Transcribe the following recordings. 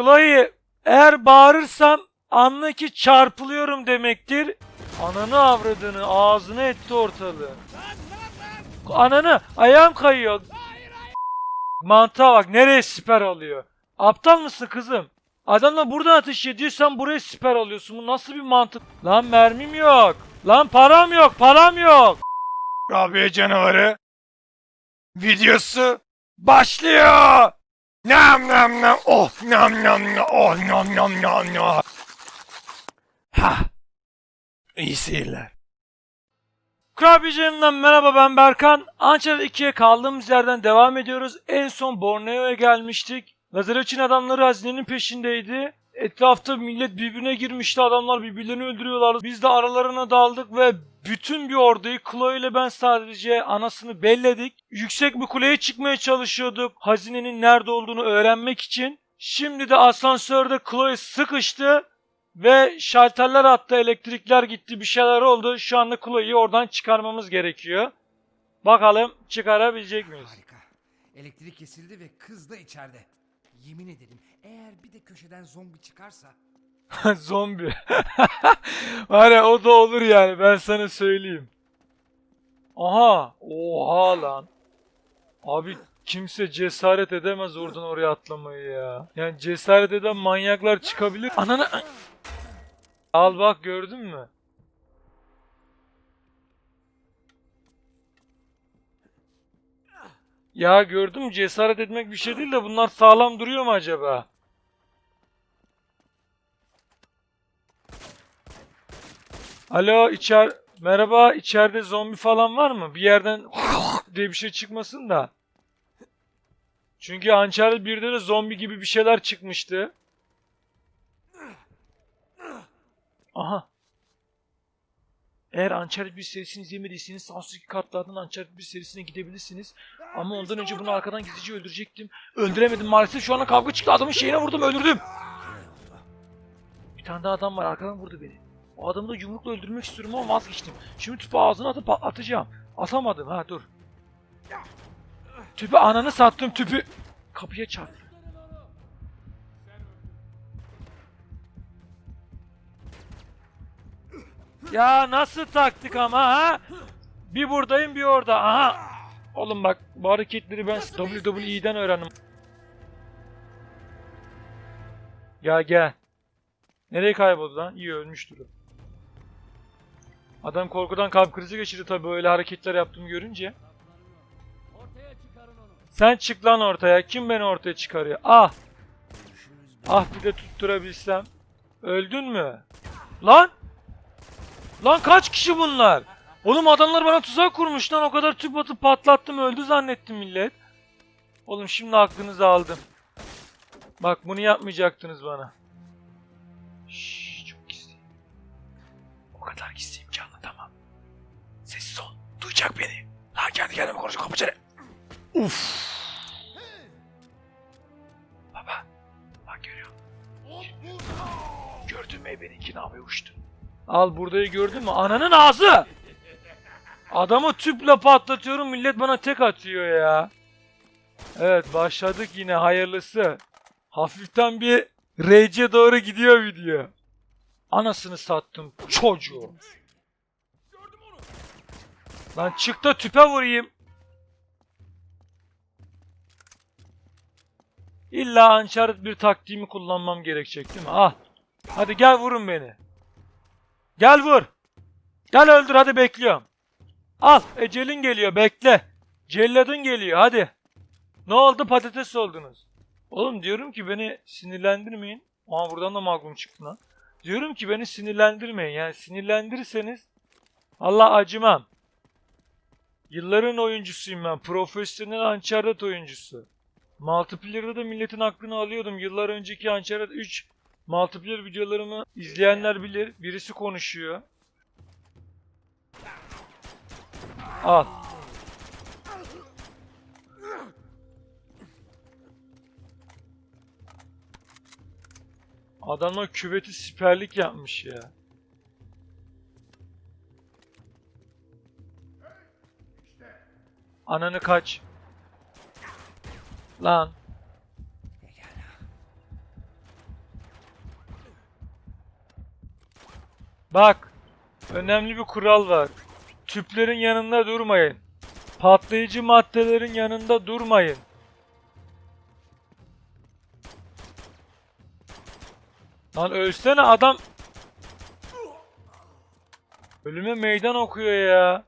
Chloe eğer bağırırsam anla ki çarpılıyorum demektir. Ananı avradını ağzını etti ortalığı. Ananı ayağım kayıyor. Mantığa bak nereye siper alıyor. Aptal mısın kızım? Adamla buradan ateş ediyorsan buraya siper alıyorsun. Bu nasıl bir mantık? Lan mermim yok. Lan param yok param yok. Rabia canavarı videosu başlıyor. Nam nam nam oh nam nam nam oh nam nam nam nam. Ha. İyi seyirler. Kurabiyecanından merhaba ben Berkan. Uncharted 2'ye kaldığımız yerden devam ediyoruz. En son Borneo'ya gelmiştik. Lazarevich'in adamları hazinenin peşindeydi. Etrafta millet birbirine girmişti. Adamlar birbirlerini öldürüyorlardı. Biz de aralarına daldık ve bütün bir orduyu Chloe ile ben sadece anasını belledik. Yüksek bir kuleye çıkmaya çalışıyorduk. Hazinenin nerede olduğunu öğrenmek için. Şimdi de asansörde Chloe sıkıştı. Ve şalterler attı, elektrikler gitti, bir şeyler oldu. Şu anda Chloe'yi oradan çıkarmamız gerekiyor. Bakalım çıkarabilecek miyiz? Harika. Elektrik kesildi ve kız da içeride. Yemin ederim eğer bir de köşeden zombi çıkarsa Zombi. Var ya o da olur yani ben sana söyleyeyim. Aha. Oha lan. Abi kimse cesaret edemez oradan oraya atlamayı ya. Yani cesaret eden manyaklar çıkabilir. Ananı... Al bak gördün mü? Ya gördün mü cesaret etmek bir şey değil de bunlar sağlam duruyor mu acaba? Alo içer merhaba içeride zombi falan var mı? Bir yerden diye bir şey çıkmasın da. Çünkü Uncharted 1'de de zombi gibi bir şeyler çıkmıştı. Aha. Eğer Uncharted 1 serisini izlemediyseniz sağ üstteki kartlardan Uncharted 1 serisine gidebilirsiniz. Ama ondan önce bunu arkadan gizlice öldürecektim. Öldüremedim maalesef şu ana kavga çıktı adamın şeyine vurdum öldürdüm. Bir tane daha adam var arkadan vurdu beni. O adamı da yumrukla öldürmek istiyorum ama vazgeçtim. Şimdi tüpü ağzına atıp patlatacağım. Atamadım ha dur. Tüpü ananı sattım tüpü. Kapıya çarptı. Ya nasıl taktik ama ha? Bir buradayım bir orada. Aha. Oğlum bak bu hareketleri ben WWE'den öğrendim. Gel gel. Nereye kayboldu lan? İyi ölmüştür o. Adam korkudan kalp krizi geçirdi tabii öyle hareketler yaptığımı görünce. Sen çık lan ortaya. Kim beni ortaya çıkarıyor? Ah! Ah bir de tutturabilsem. Öldün mü? Lan! Lan kaç kişi bunlar? Oğlum adamlar bana tuzak kurmuş lan. O kadar tüp atıp patlattım öldü zannettim millet. Oğlum şimdi aklınızı aldım. Bak bunu yapmayacaktınız bana. Şşş çok gizli. O kadar gizliyim ki anlatamam. Sessiz ol. Duyacak beni. Ha kendi kendime konuşuyor. Kapı çene. Uf. Baba. Bak görüyor? Gördün mü ebeninki ne yapıyor uçtu. Al buradayı gördün mü? Ananın ağzı! Adamı tüple patlatıyorum millet bana tek atıyor ya. Evet başladık yine hayırlısı. Hafiften bir RC doğru gidiyor video. Anasını sattım çocuğu. Lan çık da tüpe vurayım. İlla Uncharted bir taktiğimi kullanmam gerekecek değil mi? Ah. Hadi gel vurun beni. Gel vur. Gel öldür hadi bekliyorum. Al ecelin geliyor bekle. Celladın geliyor hadi. Ne oldu patates oldunuz. Oğlum diyorum ki beni sinirlendirmeyin. Aa buradan da magrum çıktı lan. Diyorum ki beni sinirlendirmeyin. Yani sinirlendirirseniz Allah acımam. Yılların oyuncusuyum ben. Profesyonel Uncharted oyuncusu. Multiplayer'da da milletin aklını alıyordum. Yıllar önceki Uncharted 3 multiplayer videolarımı izleyenler bilir. Birisi konuşuyor. Al. Adamlar küveti siperlik yapmış ya. Ananı kaç. Lan. Bak. Önemli bir kural var. Tüplerin yanında durmayın. Patlayıcı maddelerin yanında durmayın. Lan ölsene adam. Ölüme meydan okuyor ya.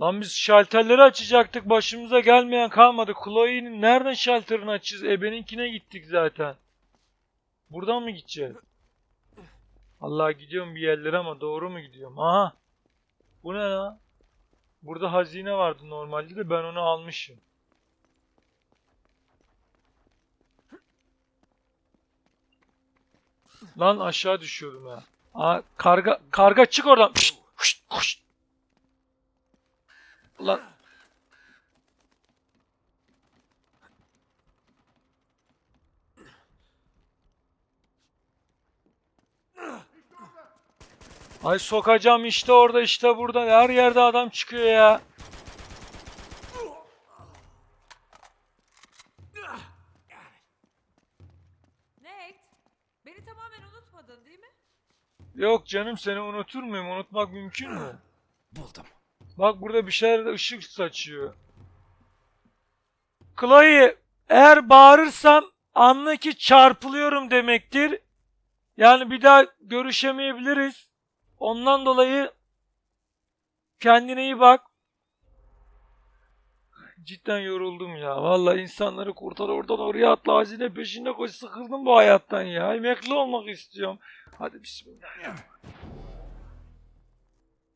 Lan biz şalterleri açacaktık. Başımıza gelmeyen kalmadı. Chloe'nin nereden şalterini açacağız? Ebe'ninkine gittik zaten. Buradan mı gideceğiz? Allah gidiyorum bir yerlere ama doğru mu gidiyorum? Aha. Bu ne lan? Burada hazine vardı normalde de ben onu almışım. Lan aşağı düşüyordum ya. Aa, karga karga çık oradan. Lan Ay sokacağım işte orada işte burada her yerde adam çıkıyor ya. Nate, beni tamamen unutmadın değil mi? Yok canım seni unutur muyum? Unutmak mümkün mü? Buldum. Bak burada bir şeyler de ışık saçıyor. Chloe eğer bağırırsam anla ki çarpılıyorum demektir. Yani bir daha görüşemeyebiliriz. Ondan dolayı kendine iyi bak. Cidden yoruldum ya. Vallahi insanları kurtar oradan oraya atla hazine peşinde koş. Sıkıldım bu hayattan ya. Emekli olmak istiyorum. Hadi bismillah.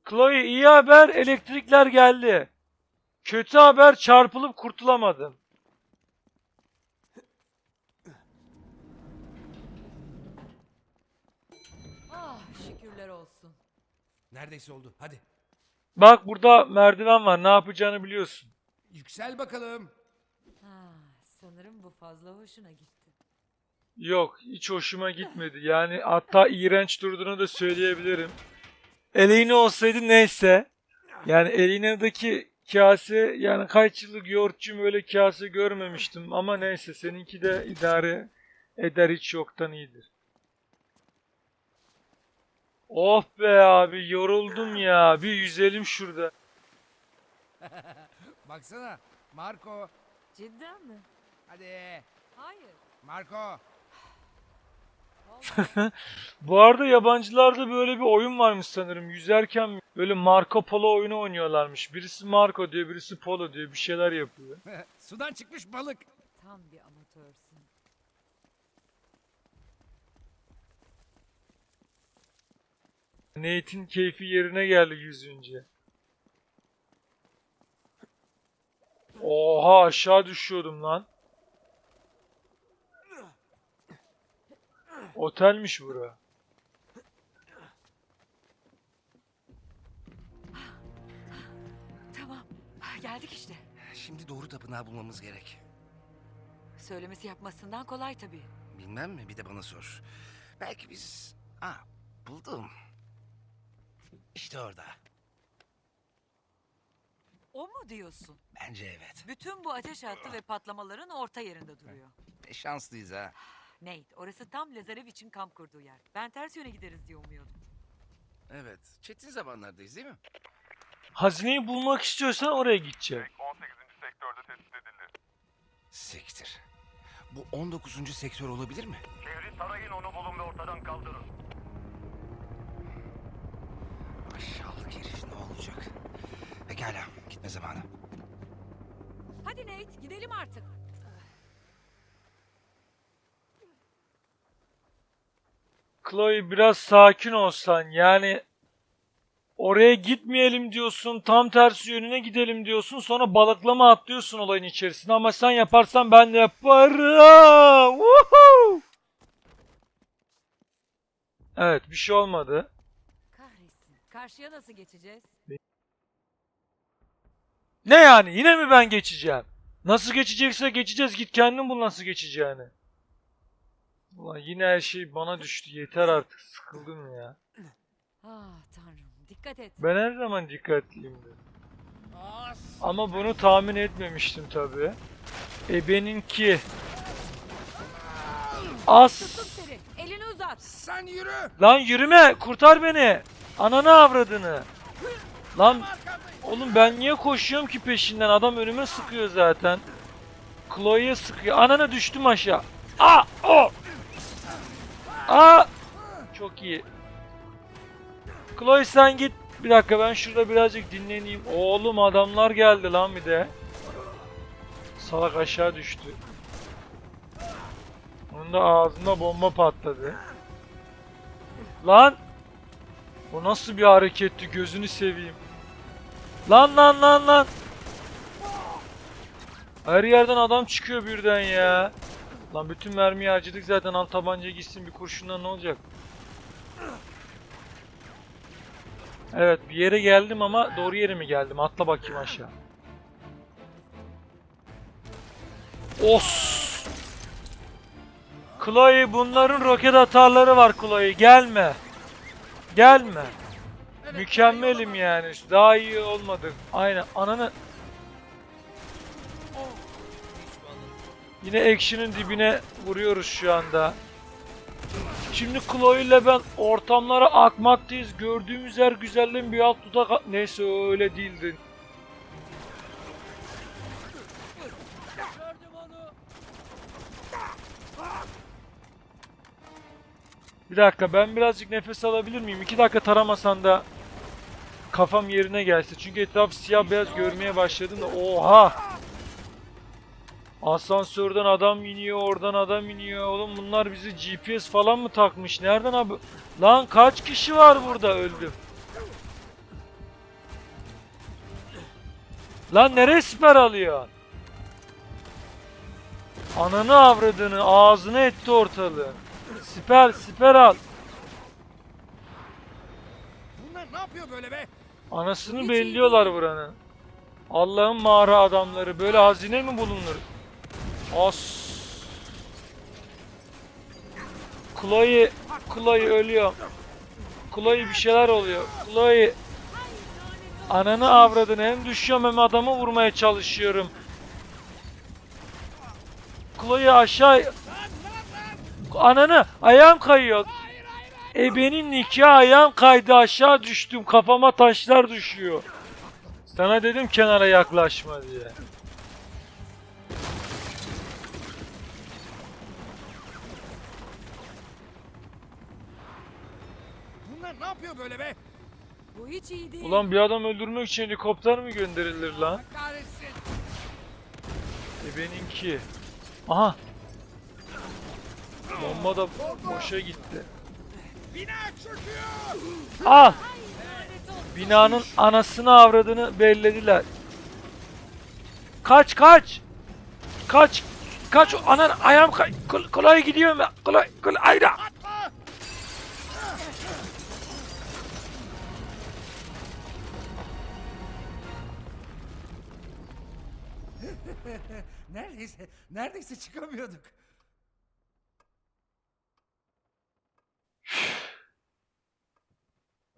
Chloe iyi haber elektrikler geldi. Kötü haber çarpılıp kurtulamadım. Ah, şükürler olsun. Neredeyse oldu. Hadi. Bak burada merdiven var. Ne yapacağını biliyorsun. Yüksel bakalım. Ha, sanırım bu fazla hoşuna gitti. Yok, hiç hoşuma gitmedi. Yani hatta iğrenç durduğunu da söyleyebilirim. Eleyne olsaydı neyse. Yani Elina'daki kase yani kaç yıllık yoğurtçum öyle kase görmemiştim ama neyse seninki de idare eder hiç yoktan iyidir. Oh be abi yoruldum ya. Bir yüzelim şurada. Baksana. Marco. Cidden mi? Hadi. Hayır. Marco. Vallahi Bu arada yabancılarda böyle bir oyun varmış sanırım. Yüzerken böyle Marco Polo oyunu oynuyorlarmış. Birisi Marco diyor, birisi Polo diyor. Bir şeyler yapıyor. Sudan çıkmış balık. tam bir amatörsün. Nate'in keyfi yerine geldi yüzünce. Oha aşağı düşüyordum lan. Otelmiş bura. Tamam. Geldik işte. Şimdi doğru tapınağı bulmamız gerek. Söylemesi yapmasından kolay tabii. Bilmem mi? Bir de bana sor. Belki biz... Aa, buldum. İşte orada. O mu diyorsun? Bence evet. Bütün bu ateş hattı ve patlamaların orta yerinde duruyor. Ne şanslıyız ha. Nate, orası tam Lazarev için kamp kurduğu yer. Ben ters yöne gideriz diye umuyordum. Evet. Çetin zamanlardayız değil mi? Hazineyi bulmak istiyorsan oraya gideceksin. 18. sektörde tespit edildi. Sektir. Bu 19. sektör olabilir mi? Şehri tarayın onu bulun ve ortadan kaldırın. Aşağılık herif ne olacak? Pekala. Gitme zamanı. Hadi Nate, gidelim artık. Chloe biraz sakin olsan yani oraya gitmeyelim diyorsun tam tersi yönüne gidelim diyorsun sonra balıklama atlıyorsun olayın içerisine ama sen yaparsan ben de yaparım. Woohoo! Evet bir şey olmadı. Karşıya nasıl geçeceğiz? Ne yani yine mi ben geçeceğim? Nasıl geçecekse geçeceğiz git kendin bul nasıl geçeceğini. Ulan yine her şey bana düştü yeter artık sıkıldım ya. Ah tanrım, dikkat et. Ben her zaman dikkatliyimdir. Ama bunu tahmin etmemiştim tabi. E benimki. As. Tuttum seni. Elini uzat. Sen yürü. Lan yürüme kurtar beni. Ananı avradını. Lan oğlum ben niye koşuyorum ki peşinden? Adam önüme sıkıyor zaten. Chloe'ye sıkıyor. Ananı düştüm aşağı. Aa! O! Aa! Çok iyi. Chloe sen git. Bir dakika ben şurada birazcık dinleneyim. Oğlum adamlar geldi lan bir de. Salak aşağı düştü. Onun da ağzında bomba patladı. Lan! O nasıl bir hareketti gözünü seveyim. Lan lan lan lan! Her yerden adam çıkıyor birden ya. Lan bütün mermiyi harcadık zaten al tabanca gitsin bir kurşundan ne olacak? Evet bir yere geldim ama doğru yere mi geldim? Atla bakayım aşağı. Os! Chloe bunların roket atarları var Chloe gelme. Gelme. Mükemmelim yani. Daha iyi olmadık. Aynen. Ananı Yine action'ın dibine vuruyoruz şu anda. Şimdi Chloe ile ben ortamlara akmaktayız. Gördüğümüz her güzelliğin bir alt dudak... Neyse öyle değildi. Bir dakika ben birazcık nefes alabilir miyim? İki dakika taramasan da kafam yerine gelse. Çünkü etraf siyah beyaz görmeye başladım da oha! Asansörden adam iniyor, oradan adam iniyor. Oğlum bunlar bizi GPS falan mı takmış? Nereden abi? Lan kaç kişi var burada öldüm. Lan nereye siper alıyor? Ananı avradını ağzını etti ortalığı. Siper siper al. Bunlar ne yapıyor böyle be? Anasını belliyorlar buranın. Allah'ın mağara adamları böyle hazine mi bulunur? As. Chloe, Chloe ölüyor. Chloe bir şeyler oluyor. Chloe Ananı avradın hem düşüyorum hem adamı vurmaya çalışıyorum. Chloe aşağı Ananı ayağım kayıyor. E benim nikah ayağım kaydı aşağı düştüm kafama taşlar düşüyor. Sana dedim kenara yaklaşma diye. Bunlar ne yapıyor böyle be? Bu hiç iyi değil. Ulan bir adam öldürmek için helikopter mi gönderilir lan? Kahretsin. E. Aha. Bomba da boşa gitti. Bina çöküyor. Ah! Binanın anasını avradını bellediler. Kaç kaç! Kaç! Kaç! Anan ayağım kay... Kol- kolay gidiyorum ya. Kolay kolay ayra. Neredeyse, neredeyse çıkamıyorduk.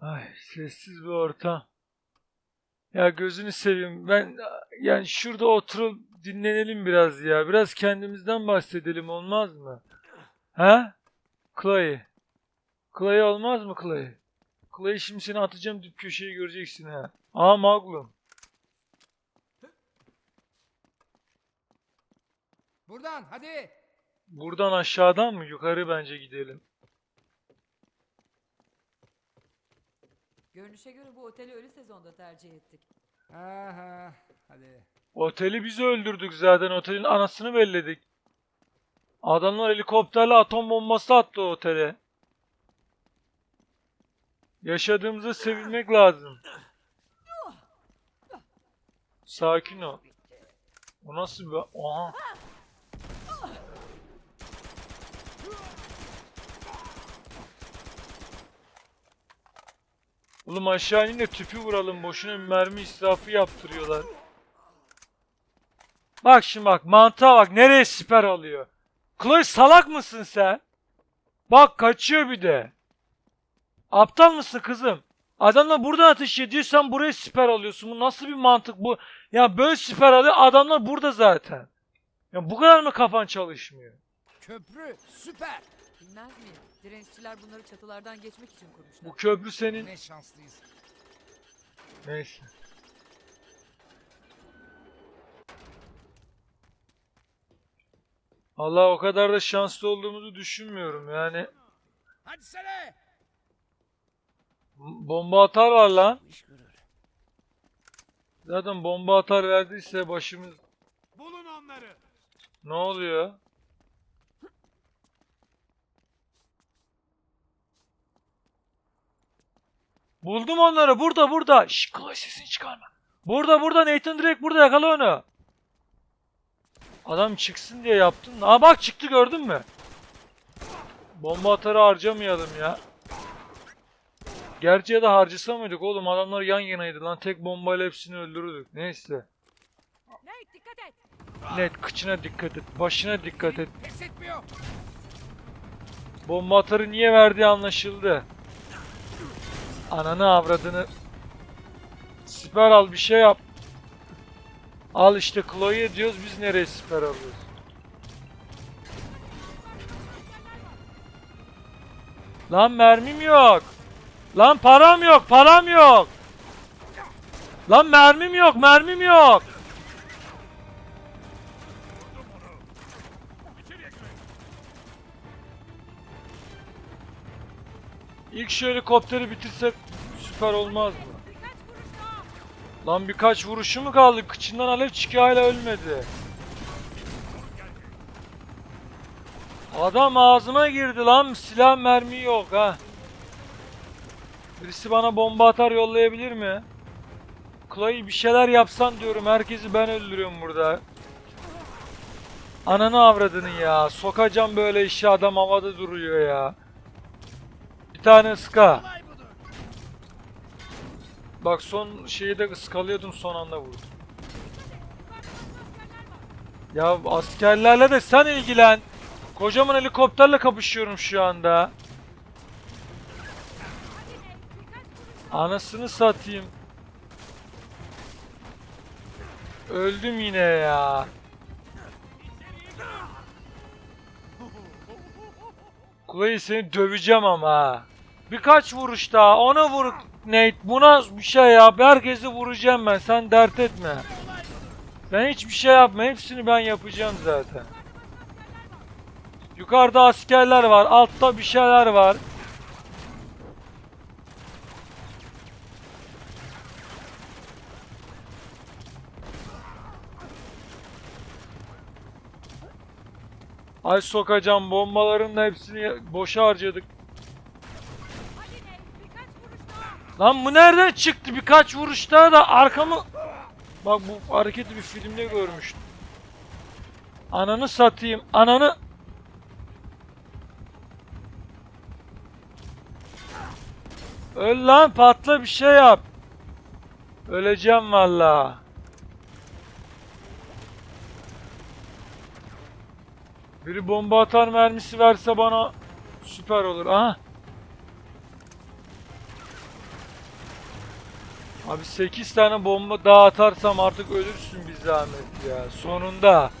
Ay sessiz bir ortam. Ya gözünü seveyim. Ben yani şurada oturup dinlenelim biraz ya. Biraz kendimizden bahsedelim olmaz mı? He? Chloe. Chloe olmaz mı Chloe? Chloe şimdi seni atacağım dip köşeyi göreceksin ha. Aa Maglum. Buradan hadi. Buradan aşağıdan mı? Yukarı bence gidelim. Görünüşe göre bu oteli ölü sezonda tercih ettik. Aha, hadi. Oteli biz öldürdük zaten. Otelin anasını belledik. Adamlar helikopterle atom bombası attı o otele. Yaşadığımıza sevinmek lazım. Sakin ol. O nasıl bir... Aha. Oğlum aşağı in de tüpü vuralım. Boşuna mermi israfı yaptırıyorlar. Bak şimdi bak mantığa bak nereye siper alıyor. Chloe salak mısın sen? Bak kaçıyor bir de. Aptal mısın kızım? Adamlar buradan ateş ediyor sen buraya siper alıyorsun. Bu nasıl bir mantık bu? Ya böyle siper alıyor adamlar burada zaten. Ya bu kadar mı kafan çalışmıyor? köprü süper. Bilmez miyim? Direnççiler bunları çatılardan geçmek için kurmuşlar. Bu köprü senin. Ne şanslıyız. Neyse. Allah o kadar da şanslı olduğumuzu düşünmüyorum yani. Hadi sene. Bomba atar var lan. İş görür. Zaten bomba atar verdiyse başımız Bulun onları. ne oluyor? Buldum onları. Burada burada. Şşş kolay sesini çıkarma. Burada burada Nathan direkt burada yakala onu. Adam çıksın diye yaptım. Aa bak çıktı gördün mü? Bomba atarı harcamayalım ya. Gerçi ya da harcasa mıydık oğlum adamlar yan yanaydı lan tek bombayla hepsini öldürürdük. Neyse. Nate dikkat et. Net kıçına dikkat et. Başına dikkat et. Bomba atarı niye verdiği anlaşıldı. Ananı avradını. Siper al bir şey yap. Al işte Chloe diyoruz biz nereye siper alıyoruz? Lan mermim yok. Lan param yok param yok. Lan mermim yok mermim yok. İlk şu helikopteri bitirsek süper olmaz mı? Lan birkaç vuruşu mu kaldı? Kıçından alev çıkıyor hala ölmedi. Adam ağzıma girdi lan. Silah mermi yok ha. Birisi bana bomba atar yollayabilir mi? Chloe bir şeyler yapsan diyorum. Herkesi ben öldürüyorum burada. Ananı avradını ya. Sokacağım böyle işi adam havada duruyor ya. Bir tane ıska. Bak son şeyi de ıskalıyordum son anda vurdum. Ya askerlerle de sen ilgilen. Kocaman helikopterle kapışıyorum şu anda. Anasını satayım. Öldüm yine ya. Chloe seni döveceğim ama. ha. Birkaç vuruş daha. Ona vur Nate. Buna bir şey yap. Herkesi vuracağım ben. Sen dert etme. Ben hiçbir şey yapma. Hepsini ben yapacağım zaten. Yukarıda askerler var. Altta bir şeyler var. Ay sokacağım bombaların hepsini boşa harcadık. Lan bu nereden çıktı? Birkaç vuruşta da arkamı... Bak bu hareketi bir filmde görmüştüm. Ananı satayım. Ananı... Öl lan patla bir şey yap. Öleceğim valla. Biri bomba atar mermisi verse bana süper olur. Aha. Abi 8 tane bomba daha atarsam artık ölürsün bir zahmet ya. Sonunda.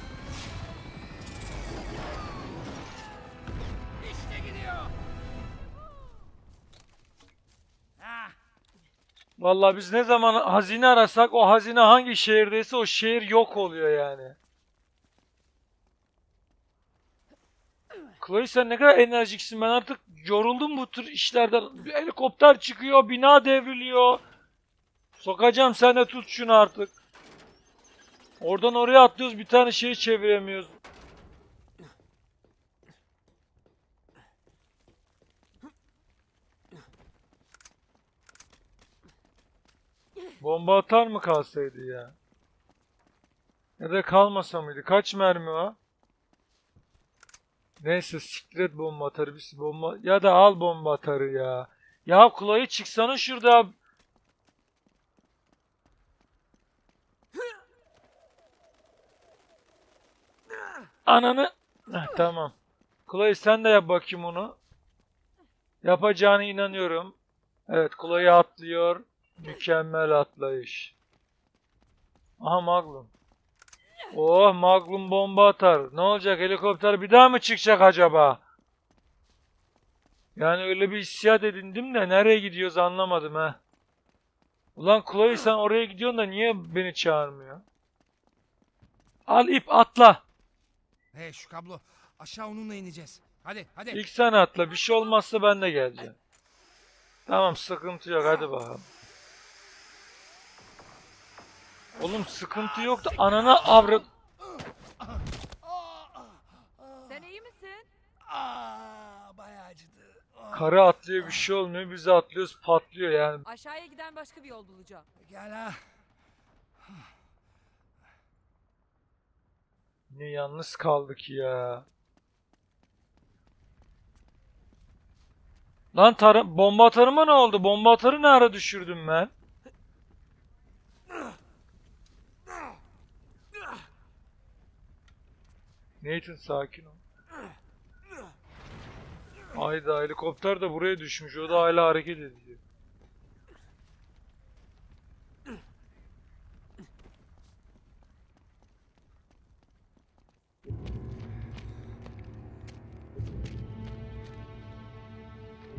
Ah, Vallahi biz ne zaman hazine arasak o hazine hangi şehirdeyse o şehir yok oluyor yani. Sen ne kadar enerjiksin ben artık yoruldum bu tür işlerden. Helikopter çıkıyor, bina devriliyor. Sokacağım sen de tut şunu artık. Oradan oraya atlıyoruz bir tane şeyi çeviremiyoruz. Bomba atar mı kalsaydı ya? Ya da kalmasa mıydı? Kaç mermi var? Neyse siktir bomba atarı. Biz bomba... Ya da al bomba atarı ya. Ya Chloe çıksana şurada. Ananı... Heh, tamam. Chloe sen de yap bakayım onu. Yapacağına inanıyorum. Evet Chloe atlıyor. Mükemmel atlayış. Aha Magnum. Oh Magnum bomba atar. Ne olacak helikopter bir daha mı çıkacak acaba? Yani öyle bir hissiyat edindim de nereye gidiyoruz anlamadım ha. Ulan Chloe sen oraya gidiyorsun da niye beni çağırmıyor? Al ip atla. Hey şu kablo. Aşağı onunla ineceğiz. Hadi hadi. İlk sen atla. Bir şey olmazsa ben de geleceğim. Tamam sıkıntı yok hadi bakalım. Oğlum sıkıntı yok da anana avrat... Sen iyi misin? Aa, bayağı acıdı. Aa. Karı atlıyor bir şey olmuyor. Biz de atlıyoruz patlıyor yani. Aşağıya giden başka bir yol bulacağım. Gel ha. Ne yalnız kaldık ya. Lan tarı bomba atarıma ne oldu? Bomba atarı ne ara düşürdüm ben? Nathan sakin ol. Hayda helikopter de buraya düşmüş. O da hala hareket ediyor.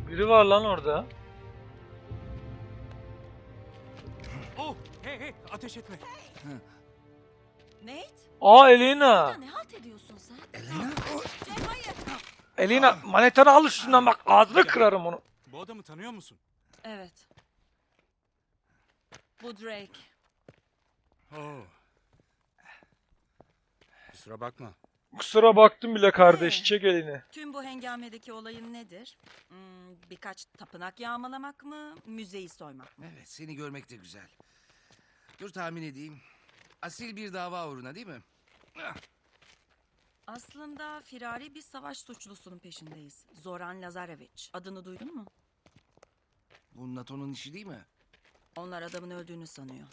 Biri var lan orada. Oh, hey hey, ateş etme. Nate? Aa Elena. Ne halt ediyorsun sen? Elena. Cem hayır. Elena manetara al üstünden bak ağzını kırarım onu. Bu adamı tanıyor musun? Evet. Bu Drake. Oh. Kusura bakma. Kusura baktım bile kardeş çek elini. Tüm bu hengamedeki olayın nedir? Hmm, birkaç tapınak yağmalamak mı? Müzeyi soymak mı? Evet seni görmek de güzel. Dur tahmin edeyim. Asil bir dava uğruna değil mi? Ah, Aslında firari bir savaş suçlusunun peşindeyiz. Zoran Lazarevic. Adını duydun mu? Bu NATO'nun işi değil mi? Onlar adamın öldüğünü sanıyor.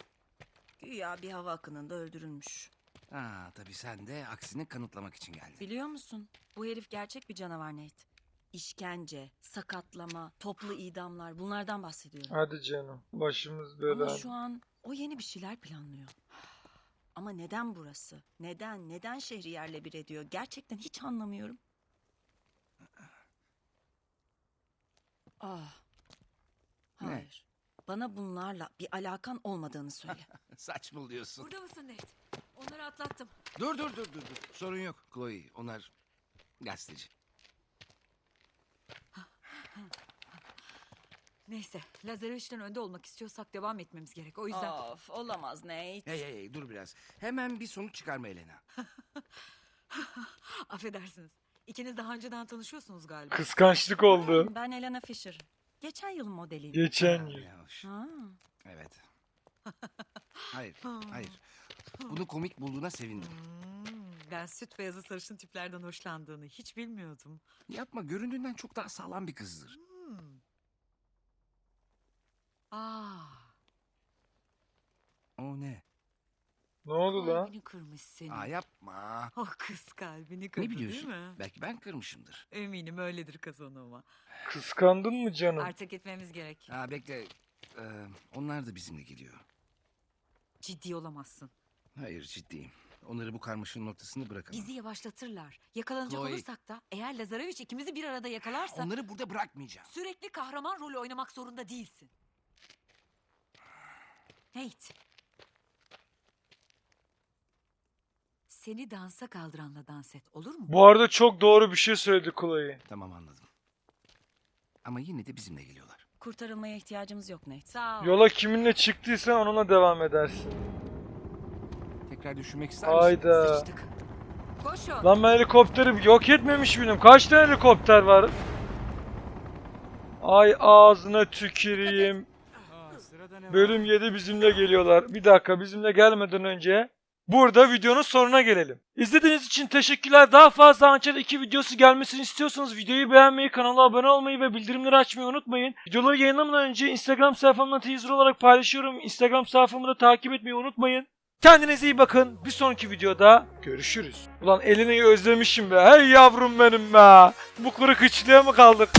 Güya bir hava akınında öldürülmüş. Ha tabii sen de aksini kanıtlamak için geldin. Biliyor musun? Bu herif gerçek bir canavar Nate. İşkence, sakatlama, toplu idamlar bunlardan bahsediyorum. Hadi canım başımız Ama böyle. şu an o yeni bir şeyler planlıyor. Ama neden burası? Neden? Neden şehri yerle bir ediyor? Gerçekten hiç anlamıyorum. Ah. Ne? Hayır. Bana bunlarla bir alakan olmadığını söyle. Saçmalıyorsun. Burada mısın Nate? Onları atlattım. Dur dur dur dur. dur. Sorun yok Chloe. Onlar gazeteci. Neyse, Lazareviç'ten önde olmak istiyorsak devam etmemiz gerek. O yüzden... of, olamaz Nate. Hey hey hey dur biraz. Hemen bir sonuç çıkarma Elena. Affedersiniz. İkiniz daha önceden tanışıyorsunuz galiba. Kıskançlık oldu. Ben Elena Fisher. Geçen yıl modeliyim. Geçen yıl. hoş. Ha. Evet. Hayır, hayır. Bunu komik bulduğuna sevindim. Hmm, ben süt beyazı sarışın tiplerden hoşlandığını hiç bilmiyordum. Yapma, göründüğünden çok daha sağlam bir kızdır. Aa, O ne? Ne oldu lan? kalbini kırmış senin. Aa yapma. Oh kız kalbini kırdı Ne biliyorsun? değil mi? Belki ben kırmışımdır. Eminim öyledir kazanıma. Kıskandın mı canım? Artık gitmemiz gerek. Ha bekle. Ee, onlar da bizimle geliyor. Ciddi olamazsın. Hayır ciddiyim. Onları bu karmaşanın noktasını bırakamam. Bizi yavaşlatırlar. Yakalanacak Chloe. olursak da eğer Lazareviç ikimizi bir arada yakalarsa Onları burada bırakmayacağım. sürekli kahraman rolü oynamak zorunda değilsin. Nate. Seni dansa kaldıranla dans et olur mu? Bu arada çok doğru bir şey söyledi Chloe. Tamam anladım. Ama yine de bizimle geliyorlar. Kurtarılmaya ihtiyacımız yok Nate. Sağ ol. Yola kiminle çıktıysan onunla devam edersin. Tekrar düşünmek ister misin? Hayda. Sıçtık. Koşun. Lan ben helikopteri yok etmemiş miyim? Kaç tane helikopter var? Ay ağzına tüküreyim. Aa, sırada ne var? Bölüm 7 bizimle geliyorlar. Bir dakika bizimle gelmeden önce burada videonun sonuna gelelim. İzlediğiniz için teşekkürler. Daha fazla Hançer 2 videosu gelmesini istiyorsanız videoyu beğenmeyi, kanala abone olmayı ve bildirimleri açmayı unutmayın. Videoları yayınlamadan önce Instagram sayfamda teaser olarak paylaşıyorum. Instagram sayfamı da takip etmeyi unutmayın. Kendinize iyi bakın. Bir sonraki videoda görüşürüz. Ulan Elina'yı özlemişim be. Hey yavrum benim be. Bu kuru kıçlığa mı kaldık?